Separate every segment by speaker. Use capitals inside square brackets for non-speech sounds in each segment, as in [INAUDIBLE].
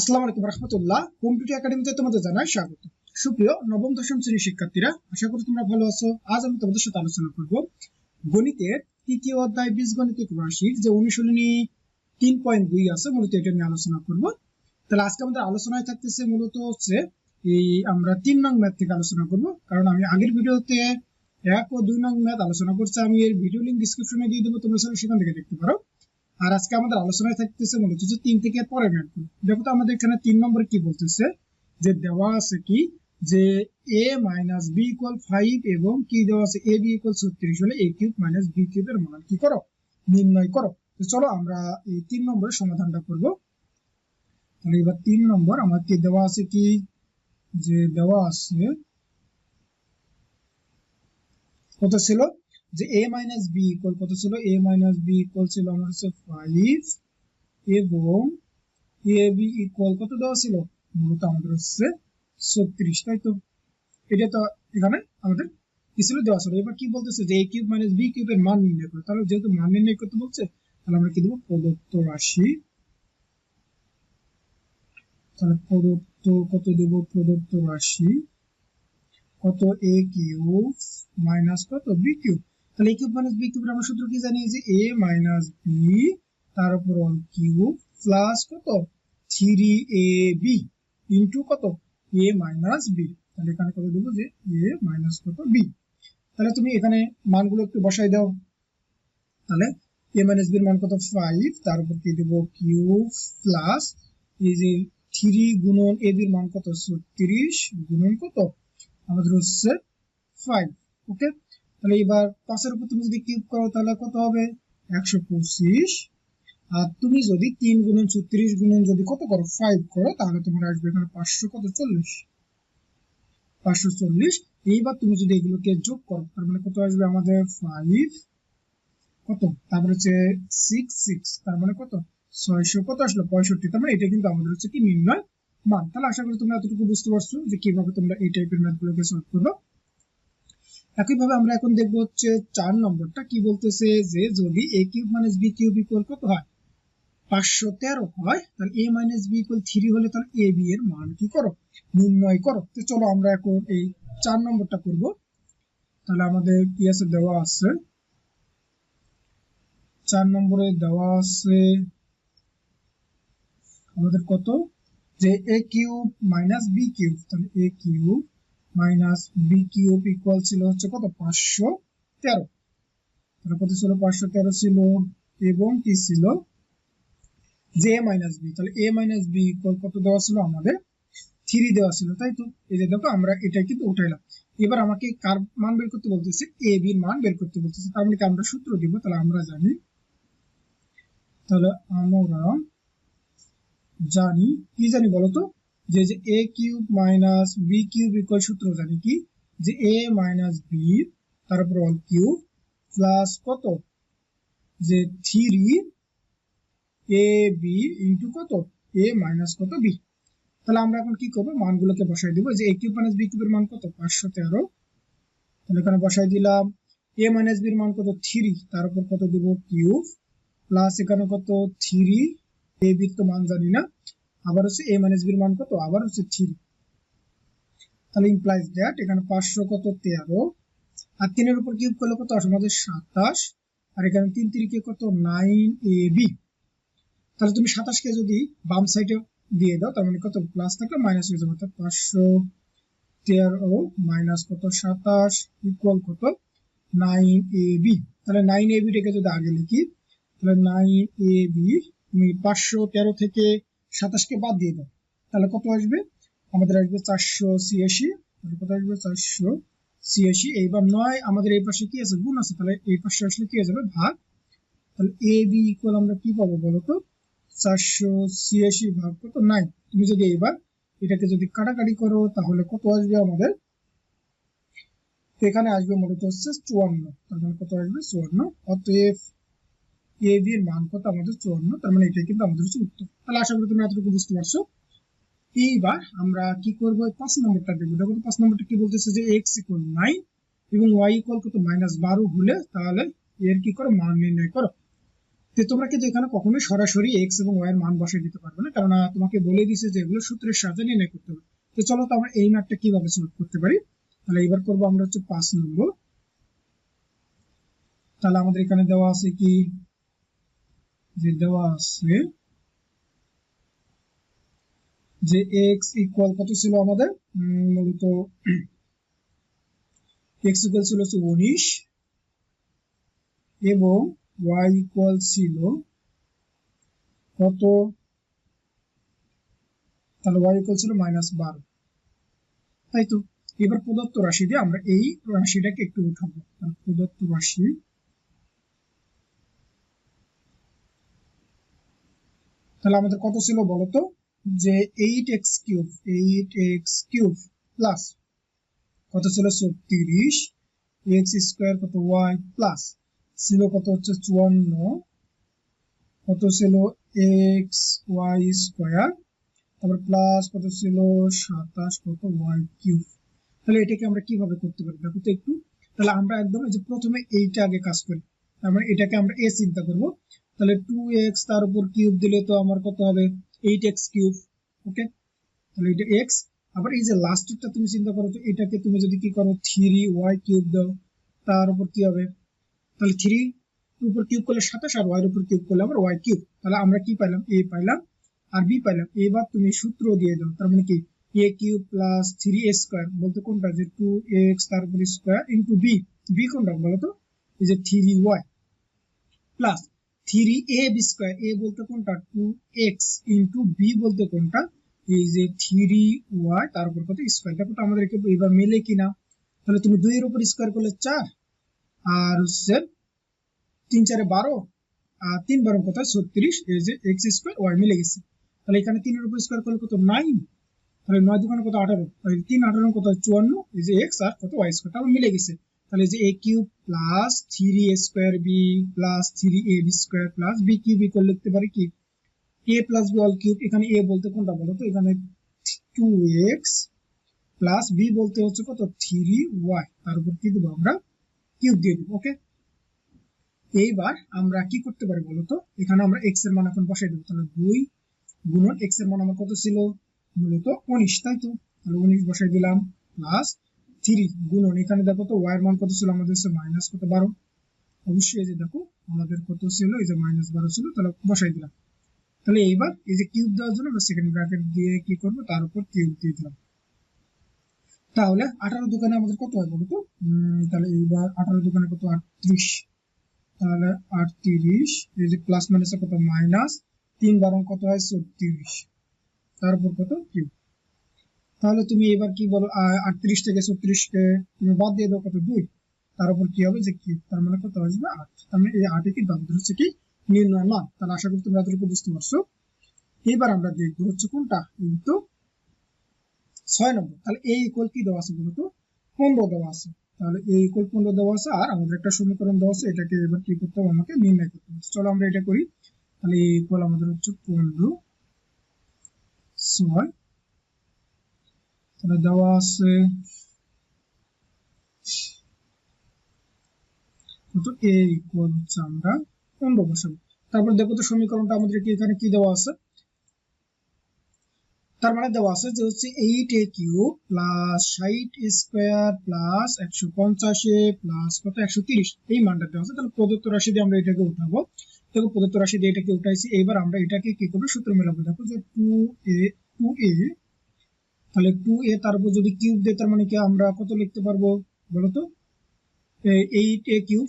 Speaker 1: আসসালামু আলাইকুম রহমতুল্লাহ। কম্পিউটার একাডেমিতে তোমাদের জানাই স্বাগত। সুপ্রিয় নবম, দশম শ্রেণির শিক্ষার্থীরা, আশা করি তোমরা ভালো আছো। আজ আমি তোমাদের সাথে আলোচনা করব গণিতের তৃতীয় অধ্যায় বীজগণিতিক রাশির যে অনুশীলনী তিন পয়েন্ট দুই আছে, মূলত এটা নিয়ে আলোচনা করব। তাহলে আজকে আমাদের আলোচনায় থাকতেছে মূলত হচ্ছে এই আমরা তিন নং ম্যাথ থেকে আলোচনা করব। কারণ আমি আগের ভিডিওতে এক ও দুই নং ম্যাথ আলোচনা করছি, আমি এর ভিডিও লিঙ্ক ডিসক্রিপশনে দিয়ে দেবো, তোমরা সেখান থেকে দেখতে পারো। আর আজকে আমাদের আলোচনায় থাকতেছে মূলত যে তিন থেকে পরে ম্যাথগুলো দেখো তো আমাদের এখানে তিন নম্বরে কি বলতেছে? যে দেওয়া আছে কি? যে a minus b equal five এবং কি দেওয়া আছে? এ বি ইকুয়াল ছত্রিশ হলে এ কিউব মাইনাস বি কিউবের মান কি করো? নির্ণয় করো। তো চলো আমরা এই তিন নম্বরের সমাধানটা করব। তাহলে এবার তিন নম্বর আমার কি দেওয়া আছে কি? যে দেওয়া আছে, কত ছিল? যে a মাইনাস বি ইকুয়াল কত ছিল? A মাইনাস বি ইকুয়াল ছিল আমার হচ্ছে ফাইভ এবং এ বি ইকুয়াল কত দেওয়া ছিল? মূলত আমাদের হচ্ছে ছত্রিশ, তাই তো? এটা তো এখানে আমাদের কি ছিল? দেওয়া ছিল। এবার কি বলতেছে যে a কিউব মাইনাস বি কিউবের মান নির্ণয় করে। তাহলে যেহেতু মান নির্ণয় করতে বলছে, তাহলে আমরা কি দেবো? প্রদত্ত রাশি। তাহলে প্রদত্ত কত দেব? প্রদত্ত রাশি। কত? এ কিউব মাইনাস কত? বি কিউব তাহলে a কিউব মাইনাস বি কিউবের আমরা সূত্র কি জানি? যে a মাইনাস বি তার উপর অল কিউব প্লাস কত? থ্রি এ বি ইন্টু কত? A মাইনাস বি তাহলে এখানে কত দেবো যে a মাইনাস কত বি তাহলে তুমি এখানে মানগুলো একটু বসাই দাও। তাহলে a মাইনাস বির মান কত? ফাইভ তার উপর কি দেবো? কিউব প্লাস এই যে থ্রি গুণন এ বির মান কত? ছত্রিশ। গুণন কত? আমাদের হচ্ছে ফাইভ ওকে তাহলে এবার পাঁচের উপর তুমি যদি কিউব করো, তাহলে কত হবে? একশো পঁচিশ। আর তুমি যদি তিন গুণন ছত্রিশ গুণন যদি কত করো ফাইভ করো, তাহলে তোমার আসবে এখানে পাঁচশো কত? চল্লিশ। পাঁচশো চল্লিশ। এইবার তুমি যদি এগুলোকে যোগ করো, তার মানে কত আসবে আমাদের ফাইভ কত? তারপরে হচ্ছে সিক্স সিক্স তার মানে কত? ছয়শো কত আসলো? পঁয়ষট্টি। তার মানে এটা কিন্তু আমাদের হচ্ছে কি নির্ণয় মান। তাহলে আশা করি তোমরা এতটুকু বুঝতে পারছ যে কীভাবে তোমরা এই টাইপের ম্যাথগুলোকে সলভ করবে। একইভাবে আমরা এখন দেখব হচ্ছে চার নম্বরটা কি বলতেছে যে যদি a cube minus b cube equal কত হয়? পাঁচশো তেরো হয়, তাহলে a minus b equal three হলে তাহলে এ বি এর মান কি করো? নির্ণয় করো। তো চলো আমরা এখন এই চার নম্বরটা করব। তাহলে আমাদের কি আছে? দেওয়া আছে। চার নম্বরে দেওয়া আছে আমাদের কত? যে a cube minus b cube, তাহলে a cube minus b cube equal ছিল হচ্ছে কত? পাঁচশো তেরো। তাহলে কত ছিল? পাঁচশো তেরো ছিল। এবং কি ছিল? যে এ মাইনাস বি তাহলে এ মাইনাস বি ইকুয়াল কত দেওয়া ছিল? আমাদের থ্রি দেওয়া ছিল, তাই তো? এই যে দেখো, আমরা এটা কিন্তু উঠাইলাম। এবার আমাকে কার মান বের করতে বলতেছে? এ বির মান বের করতে বলতেছে। তার মানে আমরা সূত্র দিব? তাহলে আমরা জানি, তাহলে আমরা জানি, কি জানি বলতো? যে যে a cube minus b cube equal সূত্র জানি কি? যে এ মাইনাস বি তারপর অল কিউব প্লাস কত? যে থ্রি এ বি ইন্টু কত? এ মাইনাস কত বি তাহলে আমরা এখন কি করব? মানগুলোকে বসাই দিব। যে এ কিউব মাইনাস বি কিউবের মান কত? পাঁচশো তেরো। তাহলে এখানে বসাই দিলাম। এ মাইনাস বির মান কত? থ্রি তার উপর কত দিব? কিউব প্লাস এখানে কত? থ্রি এ বির তো মান জানি না। আবার হচ্ছে এ মাইনাস বির মান কত? আবার হচ্ছে থ্রি তাহলে ইমপ্লাইজ দ্যাট এখানে পাঁচশো কত? তেরো। আর তিনের উপর কিউব করলে কত আসে? আমাদের সাতাশ। আর এখানে তিন তিরিকে কত? নাইন এ বি তাহলে তুমি সাতাশকে যদি বাম সাইডে দিয়ে দাও, তার মানে কত? প্লাস থাকলে মাইনাস হয়ে যাবে। অর্থাৎ পাঁচশো তেরো মাইনাস কত? সাতাশ ইকুয়াল কত? নাইন এ বি তাহলে নাইন এ বিটাকে যদি আগে লিখি, তাহলে নাইন এ বি তুমি পাঁচশো তেরো থেকে সাতাশকে বাদ দিয়ে দাও। তাহলে কত আসবে? আমাদের আসবে চারশো ছিয়াশি। তাহলে কত আসবে? চারশো ছিয়াশি। এইবার নয়, আমাদের এই পাশে কি আছে? গুণ আছে। তাহলে এই পাশে আসলে কি হয়ে যাবে? ভাগ। তাহলে এ বি ইকুয়াল আমরা কি পাবো বলো তো? চারশো ছিয়াশি ভাগ কত? নাই তুমি যদি এবার এটাকে যদি কাটাকাটি করো, তাহলে কত আসবে আমাদের? এখানে আসবে মূলত হচ্ছে চুয়ান্ন। মানে কত আসবে? চুয়ান্ন। অতএব এ বি এর মান কত? আমাদের চুয়ান্ন, তার মানে এটা কিন্তু আমাদের হচ্ছে উত্তর। তাহলে আশা করি তুমি এতটুকু বুঝতে পারছ। এইবার আমরা কি করব? পাঁচ নম্বরটা দেখব। দেখো পাঁচ নম্বরটা কি বলতেছে যে এক্স ইকুয়াল নাইন এবং ওয়াই ইকুয়াল কত? মাইনাস বারো হলে তাহলে এর কি করো? মান নির্ণয় করো। তো তোমরা কিন্তু এখানে কখনোই সরাসরি এক্স এবং ওয়াই এর মান বসিয়ে দিতে পারবে না কারণ তোমাকে বলে দিছে যে এগুলো সূত্রের সাহায্যে নির্ণয় করতে হবে। তো চলো তো আমরা এই ম্যাথটা কীভাবে সলভ করতে পারি? তাহলে এবার করব আমরা হচ্ছে পাঁচ নম্বর। তাহলে আমাদের এখানে দেওয়া আছে কি? যে দেওয়া আছে যে এক্স ইকুয়াল কত ছিল আমাদের? মূলত [CLEARS THROAT] এক্স ইকুয়াল ছিল হচ্ছে উনিশ এবং ওয়াই ইকুয়াল ছিল কত? তাহলে ওয়াই ইকুয়াল ছিল মাইনাস বারো। তাই তো? এবার প্রদত্ত রাশি দিয়ে আমরা এই রাশিটাকে একটু উঠাবো। প্রদত্ত রাশি তাহলে আমাদের কত ছিল বলতো? যে eight x cube eight x cube plus কত ছিল? ছত্রিশ। এক্স স্কোয়ার কত? ওয়াই প্লাস ছিল কত হচ্ছে? চুয়ান্ন। কত ছিল? এক্স ওয়াই স্কোয়ার তারপর প্লাস কত ছিল? সাতাশ। কত? ওয়াই কিউব তাহলে এটাকে আমরা কীভাবে করতে পারি? দেখো তো একটু। তাহলে আমরা একদম এই যে প্রথমে এইটা আগে কাজ করি। তার মানে এটাকে আমরা এ চিন্তা করব। তাহলে টু এক্স তার উপর কিউব দিলে তো আমার কত হবে? এইট এক্স কিউব ওকে তাহলে এটা এক্স আবার এই যে লাস্টেরটা তুমি চিন্তা করো তো, এটাকে তুমি যদি কি করো থ্রি ওয়াই কিউব দাও, তার উপর কি হবে? তাহলে থ্রি উপর কিউব করলে সাতাশ আর ওয়াই উপর কিউব করলে আবার ওয়াই কিউব তাহলে আমরা কি পাইলাম? এ পাইলাম আর বি পাইলাম। এবার তুমি সূত্র দিয়ে দাও, তার মানে কি? A cube plus three a square বলতে কোনটা? যে টু এক্স তার উপর স্কোয়ার ইন্টু বি বি কোনটা বলো তো? এই যে three y plus three a b square, a বলতে কোনটা? টু এক্স ইন্টু বি বলতে কোনটা? এই যে থ্রি ওয়াই, তার উপর কত স্কোয়ার? দেখো আমাদেরকে এবার মেলে কিনা। তাহলে তুমি দুইয়ের উপর স্কোয়ার করলে চার, আর হচ্ছে তিন চারে বারো, আর তিন বারো কত ছত্রিশ। এই যে এক্স স্কোয়ার ওয়াই মিলে গেছে। তাহলে এখানে তিনের উপর স্কোয়ার করলে কত? নাইন। তাহলে নয় দোকানে কত? আঠারো। তাহলে তিন আঠারো কত? চুয়ান্ন। এই যে এক্স আর কত? Y square. তারপর মিলে গেছে। তাহলে যে a cube plus three a square b plus three a b square plus b cube equal লিখতে পারি কি? A plus b all cube এখানে এ বলতে কোনটা বলো তো? এখানে টু এক্স প্লাস বি বলতে হচ্ছে কত? থ্রি ওয়াই তার উপর কি দেবো আমরা? কিউব দিয়ে দেবো ওকে এইবার আমরা কি করতে পারি বলতো এখানে আমরা এক্সের মান এখন বসাই দেবো, তাহলে দুই গুণন এক্সের মান আমার কত ছিল? মূলত উনিশ, তাই তো? তাহলে উনিশ বসাই দিলাম প্লাস থ্রি গুণন এখানে দেখো তো ওয়াই এর মান কত ছিল? আমাদের মাইনাস কত? বারো। অবশ্যই এই যে দেখো, আমাদের কত ছিল? এই যে মাইনাস বারো ছিল, তাহলে বসাই দিলাম। তাহলে এইবার এই যে কিউব দেওয়ার জন্য আমরা সেকেন্ড ব্র্যাকেট দিয়ে কি করব? তার উপর কিউব দিয়ে দিলাম। তাহলে আঠারো দোকানে আমাদের কত হয় বলতো? তাহলে এইবার আঠারো দোকানে কত? আটত্রিশ। তাহলে আটত্রিশ, এই যে প্লাস মাইনাসে কত? মাইনাস তিন বারং কত হয়? ছত্রিশ তারপর কত? কিউব তাহলে তুমি এবার কি বলো আটত্রিশ থেকে ছত্রিশকে তুমি বাদ দিয়ে দাও কত দুই। তার উপর কি হবে যে কি? তার মানে কত আসবে আট? তার মানে এই আটে কি আমাদের হচ্ছে কি নির্ণয় মান। তাহলে আশা করি তোমরা এতটুকু বুঝতে পারছ। এবার আমরা দেখব হচ্ছে কোনটা? কিন্তু ছয় নম্বর। তাহলে এই ইকুয়াল কি দেওয়া আছে বলতো? পনেরো দেওয়া আছে। তাহলে এই ইকুয়াল পনেরো দেওয়া আছে, আর আমাদের একটা সমীকরণ দেওয়া আছে, এটাকে এবার কি করতে হবে? আমাকে নির্ণয় করতে হবে। চলো আমরা এটা করি। তাহলে এই ইকুয়াল আমাদের হচ্ছে পনেরো, ছয় তাহলে দেওয়া আছে কত? এ ইকুয়াল হচ্ছে আমরা পনেরো বসাবো। তারপর দেখো তো সমীকরণটা আমাদের এখানে কি দেওয়া আছে? তার মানে দেওয়া আছে যে হচ্ছে এইট এ কিউ প্লাস ষাট স্কোয়ার প্লাস একশো পঞ্চাশে প্লাস কত? একশো তিরিশ। এই মানটা দেওয়া আছে। তাহলে প্রদত্ত রাশি দিয়ে আমরা এটাকে উঠাবো। দেখো প্রদত্ত রাশি দিয়ে এটাকে উঠাইছি। এবার আমরা এটাকে কি করব? সূত্র মেলাবো। দেখো যে টু এ টু এ তাহলে টু এ তার উপর যদি কিউব দেয় তার মানে কি আমরা কত লিখতে পারব বলতো? এইট এ কিউব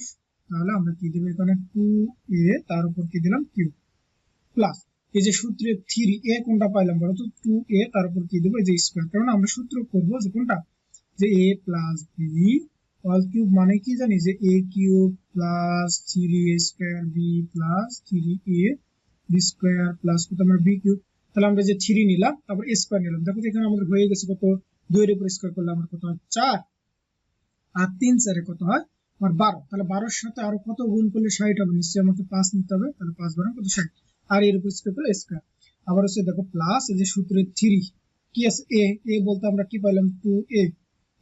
Speaker 1: তাহলে আমরা কি দেবো এখানে টু এ তার উপর কি দিলাম কিউব প্লাস এই যে সূত্রে থ্রি এ কোনটা পাইলাম বলো তো টু এ তার উপর কি দেবো? এই যে স্কোয়ার কারণ আমরা সূত্র করব যে কোনটা? যে a plus b all cube মানে কি জানি? যে a cube plus three a square b plus three a b square plus কত? আমরা বি কিউব তাহলে আমরা যে থ্রি নিলাম, তারপর স্কোয়ার নিলাম। দেখো এখানে আমাদের হয়ে গেছে কত? দুইয়ের উপর স্কোয়ার করলে আমার কত হয়? চার। আর তিন চারে কত হয়? আমার বারো। তাহলে বারোর সাথে আরও কত গুণ করলে ষাট হবে? নিশ্চয়ই আমাকে পাঁচ নিতে হবে। তাহলে পাঁচ বারো কত? ষাট। আর এর উপর স্কোয়ার করলে স্কোয়ার আবার হচ্ছে দেখো প্লাস যে সূত্রে থ্রি কি আছে? এ এ বলতে আমরা কি পাইলাম? টু এ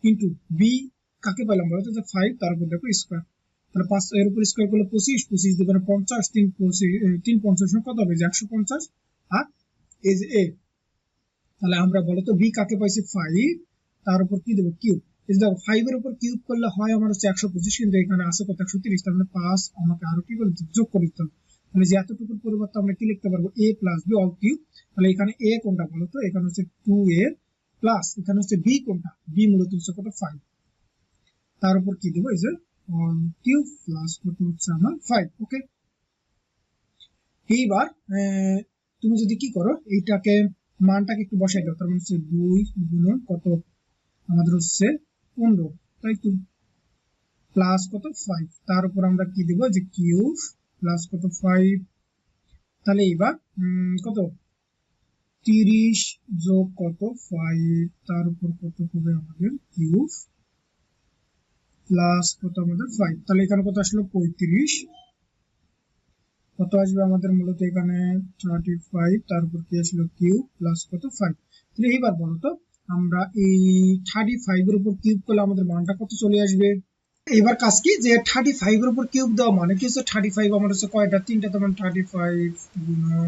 Speaker 1: ইন্টু বি কাকে পাইলাম বলতো যে ফাইভ তার উপর দেখো স্কোয়ার তাহলে পাঁচ, এর উপর স্কোয়ার করলে পঁচিশ পঁচিশ দুগুণে পঞ্চাশ, তিন পঁচিশ, তিন পঞ্চাশ কত হবে? যে একশো পঞ্চাশ। আর যে এ তাহলে আমরা বলো তো বি কাকে পাইছি? ফাইভ তার উপর কি দেবো? কিউব দেখো ফাইভ এর উপর কিউব করলে হয় আমার হচ্ছে একশো পঁচিশ, কিন্তু এখানে আছে কত? একশো তিরিশ। তার মানে পাঁচ আমাকে আরও কি করে যোগ করে দিতে হবে। তাহলে যে এতটুকুর পরিবর্তে আমরা কি লিখতে পারব? A plus b all cube তাহলে এখানে এ কোনটা বলো তো এখানে হচ্ছে টু এ প্লাস এখানে হচ্ছে বি কোনটা? বি মূলত হচ্ছে কত? ফাইভ তার উপর কি দেবো? এই যে অল কিউব প্লাস কত হচ্ছে আমার? ফাইভ ওকে এইবার তুমি যদি কি করো এইটাকে মানটাকে একটু বসাই দাও। তার মানে হচ্ছে দুই গুণন কত? আমাদের হচ্ছে পনেরো। তাই তো? প্লাস কত? ফাইভ তার উপর আমরা কি দেবো? যে কিউব প্লাস কত? ফাইভ তাহলে উম, কত? তিরিশ যোগ কত? ফাইভ তার উপর কত হবে আমাদের কিউব প্লাস কত? আমাদের ফাইভ তাহলে এখানে কত আসলো? পঁয়ত্রিশ। কত আসবে আমাদের মূলত এখানে থার্টি ফাইভ তার উপর কি আসলো কিউব প্লাস কত ফাইভ তাহলে এইবার বলো তো, আমরা এই থার্টি ফাইভ এর উপর কিউব করলে আমাদের মানটা কত চলে আসবে? এবার কাজ কি? যে থার্টি ফাইভ এর উপর কিউব দেওয়া মানে কি হচ্ছে? থার্টি ফাইভ আমার হচ্ছে কয়টা? তিনটা তখন থার্টি ফাইভ গুণন,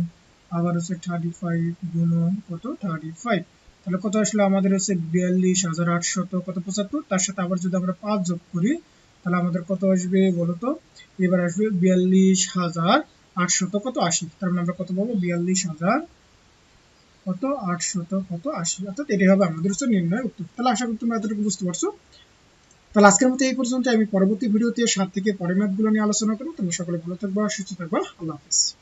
Speaker 1: আবার হচ্ছে থার্টি ফাইভ গুণন কত? থার্টি ফাইভ তাহলে কত আসলো? আমাদের হচ্ছে বিয়াল্লিশ হাজার আটশত কত? পঁচাত্তর। তার সাথে আবার যদি আমরা পাঁচ যোগ করি, তাহলে আমাদের কত আসবে বলতো এবার আসবে বিয়াল্লিশ হাজার আটশত কত? আশি। তার মানে আমরা কত পাবো? বিয়াল্লিশ হাজার কত? আটশত কত? আশি। অর্থাৎ এটাই হবে আমাদের হচ্ছে নির্ণয় উত্তর। তাহলে আশা করি তোমরা এতটুকু বুঝতে পারছ। তাহলে আজকের মতো এই পর্যন্ত আমি পরবর্তী ভিডিওতে সাত থেকে পরের ম্যাথগুলো নিয়ে আলোচনা করব। তোমরা সকলে ভালো থাকব, সুস্থ থাকব। আল্লাহ হাফিজ।